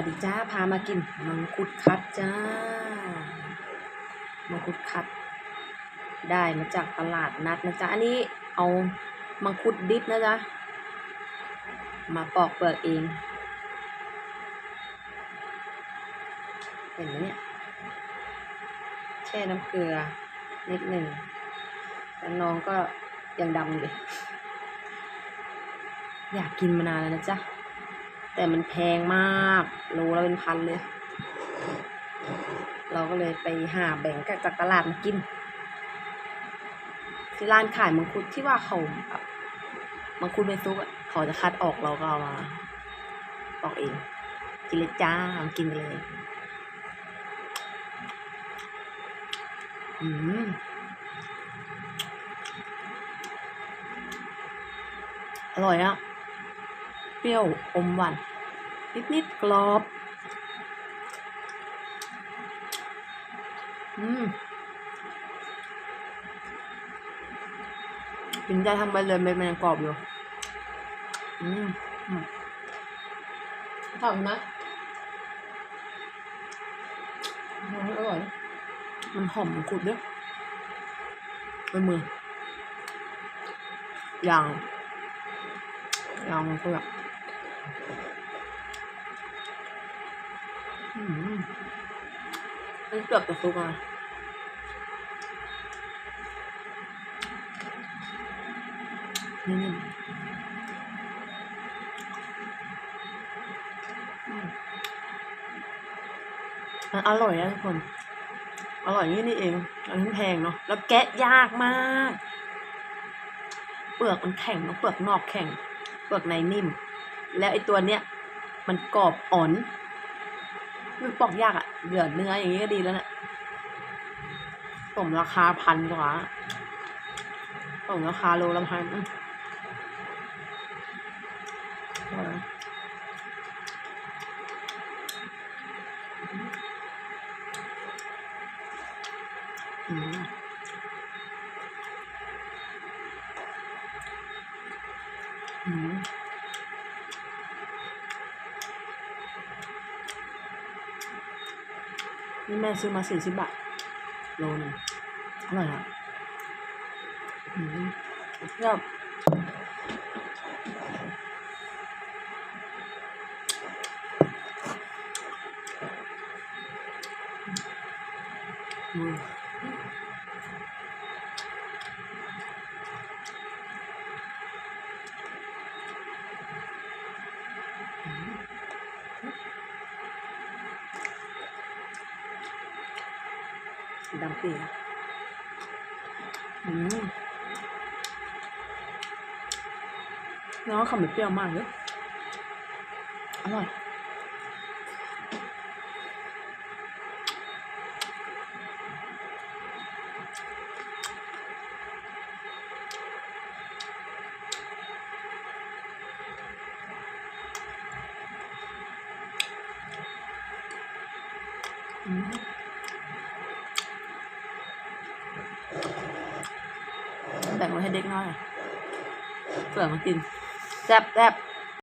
วัสดีจ้า พามากินมังคุดคัดจ้า มังคุดคัด ได้มาจากตลาดนัดนะจ๊ะ อันนี้เอามังคุดดิบนะจ๊ะ มาปอกเปลือกเอง เห็นไหมเนี่ย แช่น้ำเกลือนิดหนึ่งแล้วน้องก็ยังดำอยู่เลยอยากกินมานานแล้วนะจ๊ะ แต่มันแพงมากโลละเป็นพันเลย เราก็เลยไปหาแบ่งกับจากตลาดมากิน ที่ร้านขายมังคุดที่ว่าเขามังคุดเป็นซุกอะเขาจะคัดออกเราก็เอามาปอกเอง กินเลยจ้ามกินเลย อืมอร่อยอะ เปรี้ยวอมหวานนิดๆกรอบ อืมกินได้ทั้งใบเลยมันยังกรอบอยู่ อืมอืมถามนะอร่อย มันหอมกุดด้วยเป็นมืออย่างอย่างมันคือแบบ มันเกือบจะซุกอะนี่นี่อืมมันอร่อยนะทุกคน อร่อยงนี้นี่เอง อันนี้แพงเนาะ แล้วแกะยากมาก เปลือกมันแข็งเนอะเปลือกนอกแข็ง เปลือกในนิ่ม แล้วไอ้ตัวเนี้ย มันกรอบอ่อน มันปอกยากอะเหลือเนื้ออย่างนี้ก็ดีแล้วนะี่ยสมราคาพันกว่าสมราคาโลละพันอืมอร่ออืมอืม นี่แม่ซื้อมาสี่สิบบาทโลนึงอร่อยอะอืมชอบอืม ดำปีอืมแล้วก็เขาไม่เปรี้ยวมากเลยอร่อยอืม แบ่งไว้ให้เด็กน้อยเผื่อมากินแซ่บแซ่บ